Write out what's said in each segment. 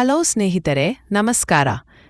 Hello ಸ್ನೇಹಿತರೆ, ನಮಸ್ಕಾರ.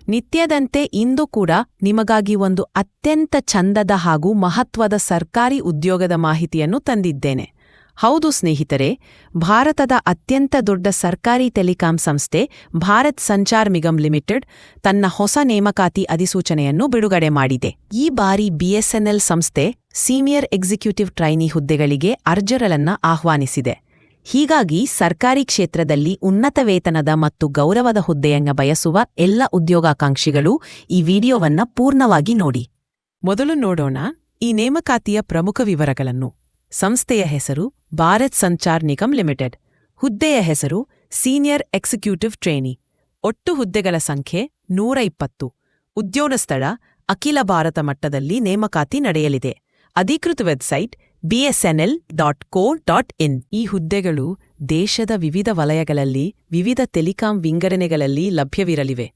ನಿತ್ಯದಂತೆ ಇಂದು ಕೂಡ ನಿಮಗಾಗಿ ಒಂದು ಅತ್ಯಂತ ಚಂದದ ಹಾಗೂ ಮಹತ್ವದ ಸರ್ಕಾರಿ ಉದ್ಯೋಗದ ಮಾಹಿತಿಯನ್ನು ತಂದಿದ್ದೇನೆ. ಹೌದು ಸ್ನೇಹಿತರೆ, ಭಾರತದ ಅತ್ಯಂತ ದೊಡ್ಡ ಸರ್ಕಾರಿ ಟೆಲಿಕಾಂ ಸಂಸ್ಥೆ ಭಾರತ್ ಸಂಚಾರ್ ನಿಗಮ್ ಲಿಮಿಟೆಡ್ ತನ್ನ ಹೊಸ ನೇಮಕಾತಿ ಅಧಿಸೂಚನೆಯನ್ನು ಬಿಡುಗಡೆ ಮಾಡಿದೆ. ಈ ಬಾರಿ ಬಿಎಸ್ಎನ್ಎಲ್ ಸಂಸ್ಥೆ ಸೀನಿಯರ್ ಎಕ್ಸಿಕ್ಯೂಟಿವ್ ಟ್ರೈನಿ ಹುದ್ದೆಗಳಿಗೆ ಅರ್ಜರಲನ್ನ ಆಹ್ವಾನಿಸಿದೆ. ಹೀಗಾಗಿ ಸರ್ಕಾರಿ ಕ್ಷೇತ್ರದಲ್ಲಿ ಉನ್ನತ ವೇತನದ ಮತ್ತು ಗೌರವದ ಹುದ್ದೆಯನ್ನ ಬಯಸುವ ಎಲ್ಲ ಉದ್ಯೋಗಾಕಾಂಕ್ಷಿಗಳು ಈ ವಿಡಿಯೋವನ್ನ ಪೂರ್ಣವಾಗಿ ನೋಡಿ. ಮೊದಲು ನೋಡೋಣ ಈ ನೇಮಕಾತಿಯ ಪ್ರಮುಖ ವಿವರಗಳನ್ನು. ಸಂಸ್ಥೆಯ ಹೆಸರು ಭಾರತ್ ಸಂಚಾರ್ ನಿಗಮ್ ಲಿಮಿಟೆಡ್. ಹುದ್ದೆಯ ಹೆಸರು ಸೀನಿಯರ್ ಎಕ್ಸಿಕ್ಯೂಟಿವ್ ಟ್ರೇನಿ. ಒಟ್ಟು ಹುದ್ದೆಗಳ ಸಂಖ್ಯೆ ನೂರ ಇಪ್ಪತ್ತು. ಉದ್ಯೋಗ ಸ್ಥಳ ಅಖಿಲ ಭಾರತ ಮಟ್ಟದಲ್ಲಿ ನೇಮಕಾತಿ ನಡೆಯಲಿದೆ. ಅಧಿಕೃತ website BSNL dot co dot in ಈ ಹುದ್ದೆಗಳು ದೇಶದ ವಿವಿಧ ವಲಯಗಳಲ್ಲಿ, ವಿವಿಧ ಟೆಲಿಕಾಂ ವಿಂಗಡಣೆಗಳಲ್ಲಿ ಲಭ್ಯವಿರಲಿವೆ.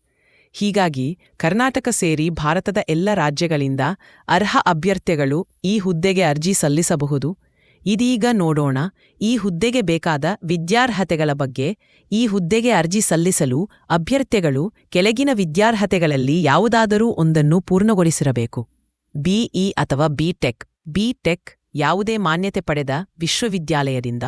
ಹೀಗಾಗಿ ಕರ್ನಾಟಕ ಸೇರಿ ಭಾರತದ ಎಲ್ಲ ರಾಜ್ಯಗಳಿಂದ ಅರ್ಹ ಅಭ್ಯರ್ಥಿಗಳು ಈ ಹುದ್ದೆಗೆ ಅರ್ಜಿ ಸಲ್ಲಿಸಬಹುದು. ಇದೀಗ ನೋಡೋಣ, ಈ ಹುದ್ದೆಗೆ ಬೇಕಾದ ವಿದ್ಯಾರ್ಹತೆಗಳ ಬಗ್ಗೆ, ಈ ಹುದ್ದೆಗೆ ಅರ್ಜಿ ಸಲ್ಲಿಸಲು ಅಭ್ಯರ್ಥಿಗಳು ಕೆಳಗಿನ ವಿದ್ಯಾರ್ಹತೆಗಳಲ್ಲಿ ಯಾವುದಾದರೂ ಒಂದನ್ನು ಪೂರ್ಣಗೊಳಿಸಿರಬೇಕು. ಬಿಇ ಅಥವಾ ಬಿಟೆಕ್ ಬಿಟೆಕ್ ಯಾವುದೇ ಮಾನ್ಯತೆ ಪಡೆದ ವಿಶ್ವವಿದ್ಯಾಲಯದಿಂದ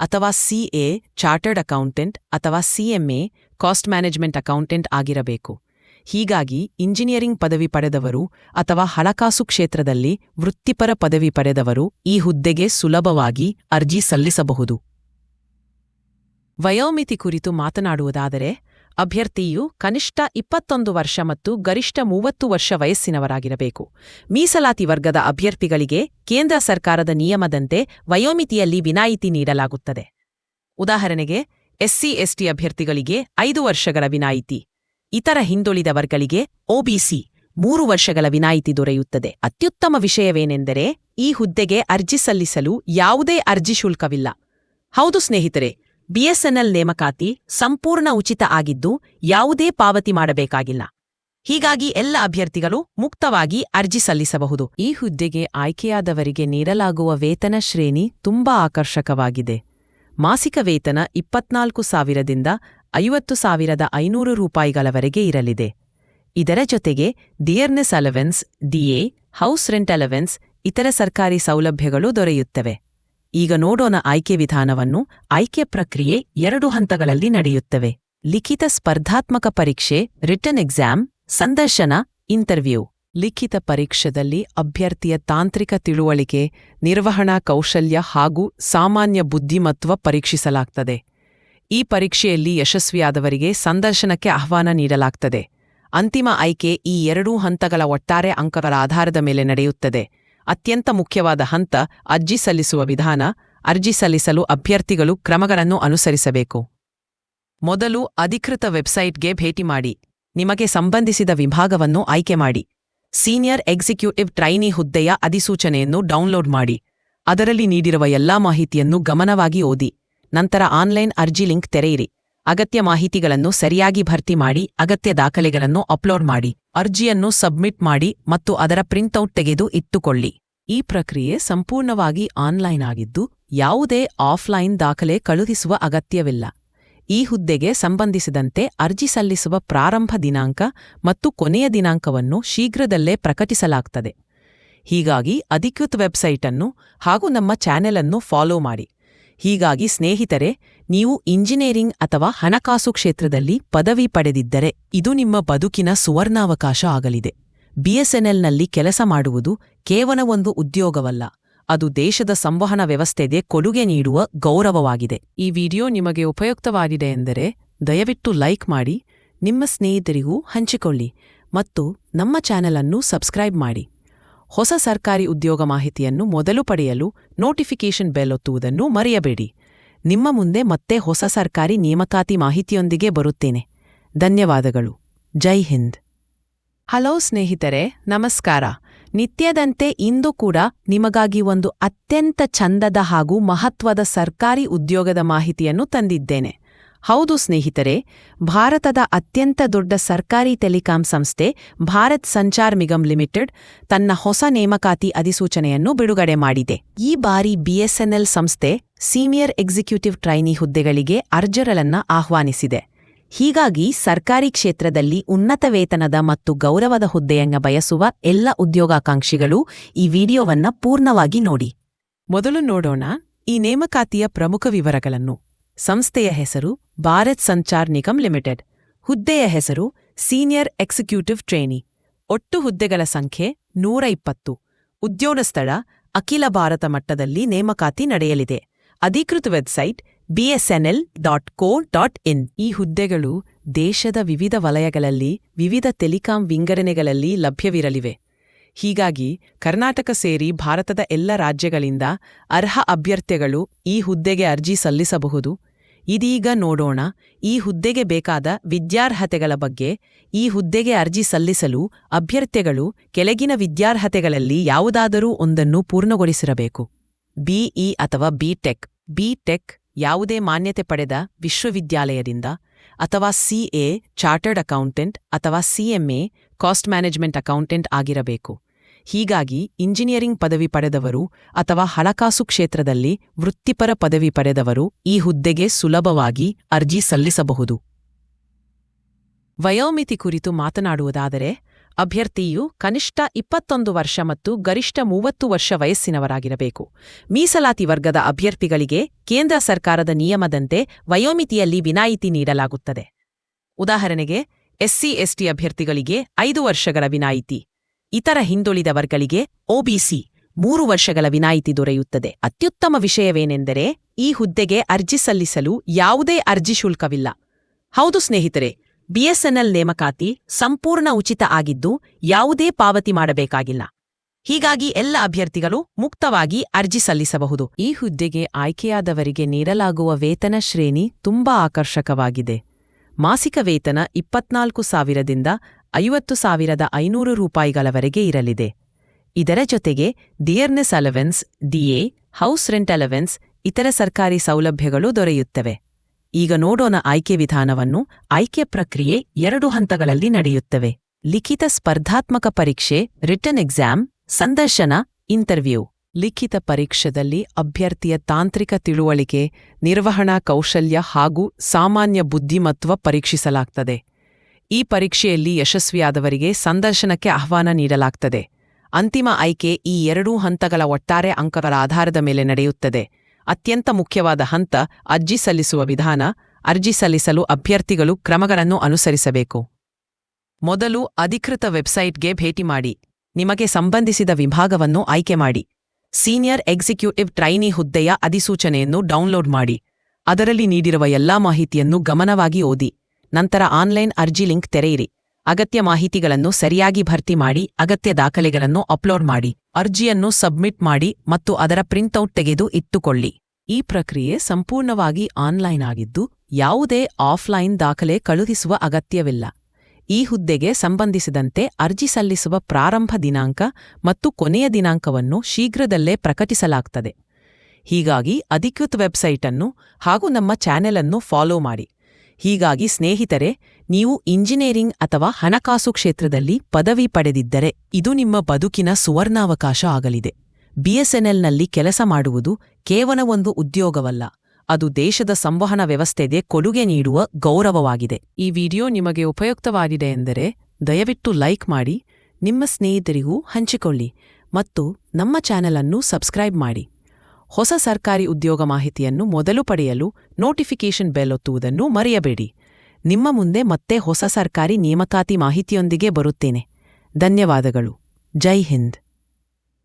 ಅಥವಾ ಸಿಎ ಚಾರ್ಟರ್ಡ್ ಅಕೌಂಟೆಂಟ್ ಅಥವಾ ಸಿಎಂಎ ಕಾಸ್ಟ್ ಮ್ಯಾನೇಜ್ಮೆಂಟ್ ಅಕೌಂಟೆಂಟ್ ಆಗಿರಬೇಕು. ಹೀಗಾಗಿ ಇಂಜಿನಿಯರಿಂಗ್ ಪದವಿ ಪಡೆದವರು ಅಥವಾ ಹಣಕಾಸು ಕ್ಷೇತ್ರದಲ್ಲಿ ವೃತ್ತಿಪರ ಪದವಿ ಪಡೆದವರು ಈ ಹುದ್ದೆಗೆ ಸುಲಭವಾಗಿ ಅರ್ಜಿ ಸಲ್ಲಿಸಬಹುದು. ವಯೋಮಿತಿ ಕುರಿತು ಮಾತನಾಡುವುದಾದರೆ ಅಭ್ಯರ್ಥಿಯು ಕನಿಷ್ಠ ಇಪ್ಪತ್ತೊಂದು ವರ್ಷ ಮತ್ತು ಗರಿಷ್ಠ ಮೂವತ್ತು ವರ್ಷ ವಯಸ್ಸಿನವರಾಗಿರಬೇಕು. ಮೀಸಲಾತಿ ವರ್ಗದ ಅಭ್ಯರ್ಥಿಗಳಿಗೆ ಕೇಂದ್ರ ಸರ್ಕಾರದ ನಿಯಮದಂತೆ ವಯೋಮಿತಿಯಲ್ಲಿ ವಿನಾಯಿತಿ ನೀಡಲಾಗುತ್ತದೆ. ಉದಾಹರಣೆಗೆ, ಎಸ್ಸಿ, ಎಸ್ಟಿ ಅಭ್ಯರ್ಥಿಗಳಿಗೆ ಐದು ವರ್ಷಗಳ ವಿನಾಯಿತಿ. ಇತರ ಹಿಂದುಳಿದ ವರ್ಗಗಳಿಗೆ ಒಬಿಸಿ ಮೂರು ವರ್ಷಗಳ ವಿನಾಯಿತಿ ದೊರೆಯುತ್ತದೆ. ಅತ್ಯುತ್ತಮ ವಿಷಯವೇನೆಂದರೆ, ಈ ಹುದ್ದೆಗೆ ಅರ್ಜಿ ಸಲ್ಲಿಸಲು ಯಾವುದೇ ಅರ್ಜಿ ಶುಲ್ಕವಿಲ್ಲ. ಹೌದು ಸ್ನೇಹಿತರೆ ಬಿಎಸ್ಎನ್ಎಲ್ ನೇಮಕಾತಿ ಸಂಪೂರ್ಣ ಉಚಿತ ಆಗಿದ್ದು ಯಾವುದೇ ಪಾವತಿ ಮಾಡಬೇಕಾಗಿಲ್ಲ. ಹೀಗಾಗಿ ಎಲ್ಲ ಅಭ್ಯರ್ಥಿಗಳು ಮುಕ್ತವಾಗಿ ಅರ್ಜಿ ಸಲ್ಲಿಸಬಹುದು. ಈ ಹುದ್ದೆಗೆ ಆಯ್ಕೆಯಾದವರಿಗೆ ನೀಡಲಾಗುವ ವೇತನ ಶ್ರೇಣಿ ತುಂಬಾ ಆಕರ್ಷಕವಾಗಿದೆ. ಮಾಸಿಕ ವೇತನ ಇಪ್ಪತ್ನಾಲ್ಕು ಸಾವಿರದಿಂದ ಐವತ್ತು ಸಾವಿರದ ಐನೂರು ರೂಪಾಯಿಗಳವರೆಗೆ ಇರಲಿದೆ. ಇದರ ಜೊತೆಗೆ dearness allowance, DA, house rent allowance, ಇತರ ಸರ್ಕಾರಿ ಸೌಲಭ್ಯಗಳು ದೊರೆಯುತ್ತವೆ. ಈಗ ನೋಡೋಣ ಆಯ್ಕೆ ವಿಧಾನವನ್ನು. ಆಯ್ಕೆ ಪ್ರಕ್ರಿಯೆ ಎರಡು ಹಂತಗಳಲ್ಲಿ ನಡೆಯುತ್ತವೆ. ಲಿಖಿತ ಸ್ಪರ್ಧಾತ್ಮಕ ಪರೀಕ್ಷೆ ರಿಟರ್ನ್ ಎಕ್ಸಾಮ್ ಸಂದರ್ಶನ ಇಂಟರ್ವ್ಯೂ ಲಿಖಿತ ಪರೀಕ್ಷೆಯಲ್ಲಿ ಅಭ್ಯರ್ಥಿಯ ತಾಂತ್ರಿಕ ತಿಳುವಳಿಕೆ, ನಿರ್ವಹಣಾ ಕೌಶಲ್ಯ ಹಾಗೂ ಸಾಮಾನ್ಯ ಬುದ್ಧಿಮತ್ವ ಪರೀಕ್ಷಿಸಲಾಗ್ತದೆ. ಈ ಪರೀಕ್ಷೆಯಲ್ಲಿ ಯಶಸ್ವಿಯಾದವರಿಗೆ ಸಂದರ್ಶನಕ್ಕೆ ಆಹ್ವಾನ ನೀಡಲಾಗ್ತದೆ. ಅಂತಿಮ ಆಯ್ಕೆ ಈ ಎರಡೂ ಹಂತಗಳ ಒಟ್ಟಾರೆ ಅಂಕಗಳ ಆಧಾರದ ಮೇಲೆ ನಡೆಯುತ್ತದೆ. ಅತ್ಯಂತ ಮುಖ್ಯವಾದ ಹಂತ ಅರ್ಜಿ ಸಲ್ಲಿಸುವ ವಿಧಾನ, ಅರ್ಜಿ ಸಲ್ಲಿಸಲು ಅಭ್ಯರ್ಥಿಗಳು ಕ್ರಮಗಳನ್ನು ಅನುಸರಿಸಬೇಕು. ಮೊದಲು ಅಧಿಕೃತ ವೆಬ್ಸೈಟ್ಗೆ ಭೇಟಿ ಮಾಡಿ, ನಿಮಗೆ ಸಂಬಂಧಿಸಿದ ವಿಭಾಗವನ್ನು ಆಯ್ಕೆ ಮಾಡಿ, ಸೀನಿಯರ್ ಎಕ್ಸಿಕ್ಯೂಟಿವ್ ಟ್ರೈನಿ ಹುದ್ದೆಯ ಅಧಿಸೂಚನೆಯನ್ನು ಡೌನ್ಲೋಡ್ ಮಾಡಿ, ಅದರಲ್ಲಿ ನೀಡಿರುವ ಎಲ್ಲಾ ಮಾಹಿತಿಯನ್ನು ಗಮನವಾಗಿ ಓದಿ, ನಂತರ ಆನ್ಲೈನ್ ಅರ್ಜಿ ಲಿಂಕ್ ತೆರೆಯಿರಿ. ಅಗತ್ಯ ಮಾಹಿತಿಗಳನ್ನು ಸರಿಯಾಗಿ ಭರ್ತಿ ಮಾಡಿ, ಅಗತ್ಯ ದಾಖಲೆಗಳನ್ನು ಅಪ್ಲೋಡ್ ಮಾಡಿ, ಅರ್ಜಿಯನ್ನು ಸಬ್ಮಿಟ್ ಮಾಡಿ ಮತ್ತು ಅದರ ಪ್ರಿಂಟ್ಔಟ್ ತೆಗೆದು ಇಟ್ಟುಕೊಳ್ಳಿ. ಈ ಪ್ರಕ್ರಿಯೆ ಸಂಪೂರ್ಣವಾಗಿ ಆನ್ಲೈನ್ ಆಗಿದ್ದು, ಯಾವುದೇ ಆಫ್ಲೈನ್ ದಾಖಲೆ ಕಳುಹಿಸುವ ಅಗತ್ಯವಿಲ್ಲ. ಈ ಹುದ್ದೆಗೆ ಸಂಬಂಧಿಸಿದಂತೆ ಅರ್ಜಿ ಸಲ್ಲಿಸುವ ಪ್ರಾರಂಭ ದಿನಾಂಕ ಮತ್ತು ಕೊನೆಯ ದಿನಾಂಕವನ್ನು ಶೀಘ್ರದಲ್ಲೇ ಪ್ರಕಟಿಸಲಾಗ್ತದೆ. ಹೀಗಾಗಿ ಅಧಿಕೃತ ವೆಬ್ಸೈಟನ್ನು ಹಾಗೂ ನಮ್ಮ ಚಾನೆಲ್ ಅನ್ನು ಫಾಲೋ ಮಾಡಿ. ಹೀಗಾಗಿ ಸ್ನೇಹಿತರೆ, ನೀವು ಇಂಜಿನಿಯರಿಂಗ್ ಅಥವಾ ಹಣಕಾಸು ಕ್ಷೇತ್ರದಲ್ಲಿ ಪದವಿ ಪಡೆದಿದ್ದರೆ ಇದು ನಿಮ್ಮ ಬದುಕಿನ ಸುವರ್ಣಾವಕಾಶ ಆಗಲಿದೆ. ಬಿಎಸ್ಎನ್ಎಲ್ನಲ್ಲಿ ಕೆಲಸ ಮಾಡುವುದು ಕೇವಲ ಒಂದು ಉದ್ಯೋಗವಲ್ಲ, ಅದು ದೇಶದ ಸಂವಹನ ವ್ಯವಸ್ಥೆಗೆ ಕೊಡುಗೆ ನೀಡುವ ಗೌರವವಾಗಿದೆ. ಈ ವಿಡಿಯೋ ನಿಮಗೆ ಉಪಯುಕ್ತವಾಗಿದೆ ಎಂದರೆ ದಯವಿಟ್ಟು ಲೈಕ್ ಮಾಡಿ, ನಿಮ್ಮ ಸ್ನೇಹಿತರಿಗೂ ಹಂಚಿಕೊಳ್ಳಿ ಮತ್ತು ನಮ್ಮ ಚಾನೆಲ್ ಅನ್ನು ಸಬ್ಸ್ಕ್ರೈಬ್ ಮಾಡಿ. ಹೊಸ ಸರ್ಕಾರಿ ಉದ್ಯೋಗ ಮಾಹಿತಿಯನ್ನು ಮೊದಲು ಪಡೆಯಲು ನೋಟಿಫಿಕೇಷನ್ ಬೆಲ್ ಒತ್ತುವುದನ್ನು ಮರೆಯಬೇಡಿ. ನಿಮ್ಮ ಮುಂದೆ ಮತ್ತೆ ಹೊಸ ಸರ್ಕಾರಿ ನೇಮಕಾತಿ ಮಾಹಿತಿಯೊಂದಿಗೆ ಬರುತ್ತೇನೆ. ಧನ್ಯವಾದಗಳು. ಜೈ ಹಿಂದ್. ಹಲೋ ಸ್ನೇಹಿತರೆ, ನಮಸ್ಕಾರ. ನಿತ್ಯದಂತೆ ಇಂದು ಕೂಡ ನಿಮಗಾಗಿ ಒಂದು ಅತ್ಯಂತ ಚಂದದ ಹಾಗೂ ಮಹತ್ವದ ಸರ್ಕಾರಿ ಉದ್ಯೋಗದ ಮಾಹಿತಿಯನ್ನು ತಂದಿದ್ದೇನೆ. ಹೌದು ಸ್ನೇಹಿತರೆ, ಭಾರತದ ಅತ್ಯಂತ ದೊಡ್ಡ ಸರ್ಕಾರಿ ಟೆಲಿಕಾಂ ಸಂಸ್ಥೆ ಭಾರತ್ ಸಂಚಾರ್ ನಿಗಮ್ ಲಿಮಿಟೆಡ್ ತನ್ನ ಹೊಸ ನೇಮಕಾತಿ ಅಧಿಸೂಚನೆಯನ್ನು ಬಿಡುಗಡೆ ಮಾಡಿದೆ. ಈ ಬಾರಿ ಬಿಎಸ್ಎನ್ಎಲ್ ಸಂಸ್ಥೆ ಸೀನಿಯರ್ ಎಕ್ಸಿಕ್ಯೂಟಿವ್ ಟ್ರೈನಿ ಹುದ್ದೆಗಳಿಗೆ ಅರ್ಜರಲನ್ನ ಆಹ್ವಾನಿಸಿದೆ. ಹೀಗಾಗಿ ಸರ್ಕಾರಿ ಕ್ಷೇತ್ರದಲ್ಲಿ ಉನ್ನತ ವೇತನದ ಮತ್ತು ಗೌರವದ ಹುದ್ದೆಯನ್ನ ಬಯಸುವ ಎಲ್ಲ ಉದ್ಯೋಗಾಕಾಂಕ್ಷಿಗಳು ಈ ವಿಡಿಯೋವನ್ನ ಪೂರ್ಣವಾಗಿ ನೋಡಿ. ಮೊದಲು ನೋಡೋಣ ಈ ನೇಮಕಾತಿಯ ಪ್ರಮುಖ ವಿವರಗಳನ್ನು. ಸಂಸ್ಥೆಯ ಹೆಸರು ಭಾರತ್ ಸಂಚಾರ್ ನಿಗಮ್ ಲಿಮಿಟೆಡ್. ಹುದ್ದೆಯ ಹೆಸರು ಸೀನಿಯರ್ ಎಕ್ಸಿಕ್ಯೂಟಿವ್ ಟ್ರೇನಿ. ಒಟ್ಟು ಹುದ್ದೆಗಳ ಸಂಖ್ಯೆ ನೂರ ಇಪ್ಪತ್ತು. ಉದ್ಯೋಗ ಸ್ಥಳ ಅಖಿಲ ಭಾರತ ಮಟ್ಟದಲ್ಲಿ ನೇಮಕಾತಿ ನಡೆಯಲಿದೆ. ಅಧಿಕೃತ website BSNL dot co dot in. ಈ ಹುದ್ದೆಗಳು ದೇಶದ ವಿವಿಧ ವಲಯಗಳಲ್ಲಿ ವಿವಿಧ ಟೆಲಿಕಾಂ ವಿಂಗಡಣೆಗಳಲ್ಲಿ ಲಭ್ಯವಿರಲಿವೆ. ಹೀಗಾಗಿ ಕರ್ನಾಟಕ ಸೇರಿ ಭಾರತದ ಎಲ್ಲ ರಾಜ್ಯಗಳಿಂದ ಅರ್ಹ ಅಭ್ಯರ್ಥಿಗಳು ಈ ಹುದ್ದೆಗೆ ಅರ್ಜಿ ಸಲ್ಲಿಸಬಹುದು. ಇದೀಗ ನೋಡೋಣ, ಈ ಹುದ್ದೆಗೆ ಬೇಕಾದ ವಿದ್ಯಾರ್ಹತೆಗಳ ಬಗ್ಗೆ, ಈ ಹುದ್ದೆಗೆ ಅರ್ಜಿ ಸಲ್ಲಿಸಲು ಅಭ್ಯರ್ಥಿಗಳು ಕೆಳಗಿನ ವಿದ್ಯಾರ್ಹತೆಗಳಲ್ಲಿ ಯಾವುದಾದರೂ ಒಂದನ್ನು ಪೂರ್ಣಗೊಳಿಸಿರಬೇಕು. ಬಿಇ ಅಥವಾ ಬಿಟೆಕ್ ಬಿಟೆಕ್ ಯಾವುದೇ ಮಾನ್ಯತೆ ಪಡೆದ ವಿಶ್ವವಿದ್ಯಾಲಯದಿಂದ ಅಥವಾ ಸಿಎ ಚಾರ್ಟರ್ಡ್ ಅಕೌಂಟೆಂಟ್ ಅಥವಾ ಸಿಎಂಎ ಕಾಸ್ಟ್ ಮ್ಯಾನೇಜ್ಮೆಂಟ್ ಅಕೌಂಟೆಂಟ್ ಆಗಿರಬೇಕು. ಹೀಗಾಗಿ ಇಂಜಿನಿಯರಿಂಗ್ ಪದವಿ ಪಡೆದವರು ಅಥವಾ ಹಣಕಾಸು ಕ್ಷೇತ್ರದಲ್ಲಿ ವೃತ್ತಿಪರ ಪದವಿ ಪಡೆದವರು ಈ ಹುದ್ದೆಗೆ ಸುಲಭವಾಗಿ ಅರ್ಜಿ ಸಲ್ಲಿಸಬಹುದು. ವಯೋಮಿತಿ ಕುರಿತು ಮಾತನಾಡುವುದಾದರೆ, ಅಭ್ಯರ್ಥಿಯು ಕನಿಷ್ಠ ಇಪ್ಪತ್ತೊಂದು ವರ್ಷ ಮತ್ತು ಗರಿಷ್ಠ ಮೂವತ್ತು ವರ್ಷ ವಯಸ್ಸಿನವರಾಗಿರಬೇಕು. ಮೀಸಲಾತಿ ವರ್ಗದ ಅಭ್ಯರ್ಥಿಗಳಿಗೆ ಕೇಂದ್ರ ಸರ್ಕಾರದ ನಿಯಮದಂತೆ ವಯೋಮಿತಿಯಲ್ಲಿ ವಿನಾಯಿತಿ ನೀಡಲಾಗುತ್ತದೆ. ಉದಾಹರಣೆಗೆ, ಎಸ್ಸಿ, ಎಸ್ಟಿ ಅಭ್ಯರ್ಥಿಗಳಿಗೆ ಐದು ವರ್ಷಗಳ ವಿನಾಯಿತಿ. ಇತರ ಹಿಂದುಳಿದವರ್ಗಳಿಗೆ ಒಬಿಸಿ ಮೂರು ವರ್ಷಗಳ ವಿನಾಯಿತಿ ದೊರೆಯುತ್ತದೆ. ಅತ್ಯುತ್ತಮ ವಿಷಯವೇನೆಂದರೆ ಈ ಹುದ್ದೆಗೆ ಅರ್ಜಿ ಸಲ್ಲಿಸಲು ಯಾವುದೇ ಅರ್ಜಿ ಶುಲ್ಕವಿಲ್ಲ. ಹೌದು ಸ್ನೇಹಿತರೆ ಬಿಎಸ್ಎನ್ಎಲ್ ನೇಮಕಾತಿ ಸಂಪೂರ್ಣ ಉಚಿತ ಆಗಿದ್ದು ಯಾವುದೇ ಪಾವತಿ ಮಾಡಬೇಕಾಗಿಲ್ಲ. ಹೀಗಾಗಿ ಎಲ್ಲ ಅಭ್ಯರ್ಥಿಗಳು ಮುಕ್ತವಾಗಿ ಅರ್ಜಿ ಸಲ್ಲಿಸಬಹುದು. ಈ ಹುದ್ದೆಗೆ ಆಯ್ಕೆಯಾದವರಿಗೆ ನೀಡಲಾಗುವ ವೇತನ ಶ್ರೇಣಿ ತುಂಬಾ ಆಕರ್ಷಕವಾಗಿದೆ. ಮಾಸಿಕ ವೇತನ ಇಪ್ಪತ್ನಾಲ್ಕು ಸಾವಿರದಿಂದ ಐವತ್ತು ಸಾವಿರದ ಐನೂರು ರೂಪಾಯಿಗಳವರೆಗೆ ಇರಲಿದೆ. ಇದರ ಜೊತೆಗೆ dearness allowance DA house rent allowance, ಇತರ ಸರ್ಕಾರಿ ಸೌಲಭ್ಯಗಳು ದೊರೆಯುತ್ತವೆ. ಈಗ ನೋಡೋಣ ಆಯ್ಕೆ ವಿಧಾನವನ್ನು. ಆಯ್ಕೆ ಪ್ರಕ್ರಿಯೆ ಎರಡು ಹಂತಗಳಲ್ಲಿ ನಡೆಯುತ್ತವೆ. ಲಿಖಿತ ಸ್ಪರ್ಧಾತ್ಮಕ ಪರೀಕ್ಷೆ ರಿಟರ್ನ್ ಎಕ್ಸಾಮ್ ಸಂದರ್ಶನ ಇಂಟರ್ವ್ಯೂ ಲಿಖಿತ ಪರೀಕ್ಷೆಯಲ್ಲಿ ಅಭ್ಯರ್ಥಿಯ ತಾಂತ್ರಿಕ ತಿಳುವಳಿಕೆ, ನಿರ್ವಹಣಾ ಕೌಶಲ್ಯ ಹಾಗೂ ಸಾಮಾನ್ಯ ಬುದ್ಧಿಮತ್ವ ಪರೀಕ್ಷಿಸಲಾಗ್ತದೆ. ಈ ಪರೀಕ್ಷೆಯಲ್ಲಿ ಯಶಸ್ವಿಯಾದವರಿಗೆ ಸಂದರ್ಶನಕ್ಕೆ ಆಹ್ವಾನ ನೀಡಲಾಗ್ತದೆ. ಅಂತಿಮ ಆಯ್ಕೆ ಈ ಎರಡೂ ಹಂತಗಳ ಒಟ್ಟಾರೆ ಅಂಕಗಳ ಆಧಾರದ ಮೇಲೆ ನಡೆಯುತ್ತದೆ. ಅತ್ಯಂತ ಮುಖ್ಯವಾದ ಹಂತ ಅರ್ಜಿ ಸಲ್ಲಿಸುವ ವಿಧಾನ, ಅರ್ಜಿ ಸಲ್ಲಿಸಲು ಅಭ್ಯರ್ಥಿಗಳು ಕ್ರಮಗಳನ್ನು ಅನುಸರಿಸಬೇಕು. ಮೊದಲು ಅಧಿಕೃತ ವೆಬ್ಸೈಟ್ಗೆ ಭೇಟಿ ಮಾಡಿ. ನಿಮಗೆ ಸಂಬಂಧಿಸಿದ ವಿಭಾಗವನ್ನು ಆಯ್ಕೆ ಮಾಡಿ. ಸೀನಿಯರ್ ಎಕ್ಸಿಕ್ಯೂಟಿವ್ ಟ್ರೈನಿ ಹುದ್ದೆಯ ಅಧಿಸೂಚನೆಯನ್ನು ಡೌನ್ಲೋಡ್ ಮಾಡಿ. ಅದರಲ್ಲಿ ನೀಡಿರುವ ಎಲ್ಲಾ ಮಾಹಿತಿಯನ್ನು ಗಮನವಾಗಿ ಓದಿ. ನಂತರ ಆನ್ಲೈನ್ ಅರ್ಜಿ ಲಿಂಕ್ ತೆರೆಯಿರಿ. ಅಗತ್ಯ ಮಾಹಿತಿಗಳನ್ನು ಸರಿಯಾಗಿ ಭರ್ತಿ ಮಾಡಿ, ಅಗತ್ಯ ದಾಖಲೆಗಳನ್ನು ಅಪ್ಲೋಡ್ ಮಾಡಿ, ಅರ್ಜಿಯನ್ನು ಸಬ್ಮಿಟ್ ಮಾಡಿ ಮತ್ತು ಅದರ ಪ್ರಿಂಟ್ಔಟ್ ತೆಗೆದು ಇಟ್ಟುಕೊಳ್ಳಿ. ಈ ಪ್ರಕ್ರಿಯೆ ಸಂಪೂರ್ಣವಾಗಿ ಆನ್ಲೈನ್ ಆಗಿದ್ದು, ಯಾವುದೇ ಆಫ್ಲೈನ್ ದಾಖಲೆ ಕಳುಹಿಸುವ ಅಗತ್ಯವಿಲ್ಲ. ಈ ಹುದ್ದೆಗೆ ಸಂಬಂಧಿಸಿದಂತೆ ಅರ್ಜಿ ಸಲ್ಲಿಸುವ ಪ್ರಾರಂಭ ದಿನಾಂಕ ಮತ್ತು ಕೊನೆಯ ದಿನಾಂಕವನ್ನು ಶೀಘ್ರದಲ್ಲೇ ಪ್ರಕಟಿಸಲಾಗ್ತದೆ. ಹೀಗಾಗಿ ಅಧಿಕೃತ ವೆಬ್ಸೈಟನ್ನು ಹಾಗೂ ನಮ್ಮ ಚಾನೆಲ್ ಅನ್ನು ಫಾಲೋ ಮಾಡಿ. ಹೀಗಾಗಿ ಸ್ನೇಹಿತರೆ, ನೀವು ಇಂಜಿನಿಯರಿಂಗ್ ಅಥವಾ ಹಣಕಾಸು ಕ್ಷೇತ್ರದಲ್ಲಿ ಪದವಿ ಪಡೆದಿದ್ದರೆ ಇದು ನಿಮ್ಮ ಬದುಕಿನ ಸುವರ್ಣಾವಕಾಶ ಆಗಲಿದೆ. ಬಿಎಸ್ಎನ್ಎಲ್ನಲ್ಲಿ ಕೆಲಸ ಮಾಡುವುದು ಕೇವಲ ಒಂದು ಉದ್ಯೋಗವಲ್ಲ, ಅದು ದೇಶದ ಸಂವಹನ ವ್ಯವಸ್ಥೆಗೆ ಕೊಡುಗೆ ನೀಡುವ ಗೌರವವಾಗಿದೆ. ಈ ವಿಡಿಯೋ ನಿಮಗೆ ಉಪಯುಕ್ತವಾಗಿದೆ ಎಂದರೆ ದಯವಿಟ್ಟು ಲೈಕ್ ಮಾಡಿ, ನಿಮ್ಮ ಸ್ನೇಹಿತರಿಗೂ ಹಂಚಿಕೊಳ್ಳಿ ಮತ್ತು ನಮ್ಮ ಚಾನೆಲ್ ಅನ್ನು ಸಬ್ಸ್ಕ್ರೈಬ್ ಮಾಡಿ. ಹೊಸ ಸರ್ಕಾರಿ ಉದ್ಯೋಗ ಮಾಹಿತಿಯನ್ನು ಮೊದಲು ಪಡೆಯಲು ನೋಟಿಫಿಕೇಷನ್ ಬೆಲ್ ಒತ್ತುವುದನ್ನು ಮರೆಯಬೇಡಿ. ನಿಮ್ಮ ಮುಂದೆ ಮತ್ತೆ ಹೊಸ ಸರ್ಕಾರಿ ನೇಮಕಾತಿ ಮಾಹಿತಿಯೊಂದಿಗೆ ಬರುತ್ತೇನೆ. ಧನ್ಯವಾದಗಳು. ಜೈ ಹಿಂದ್.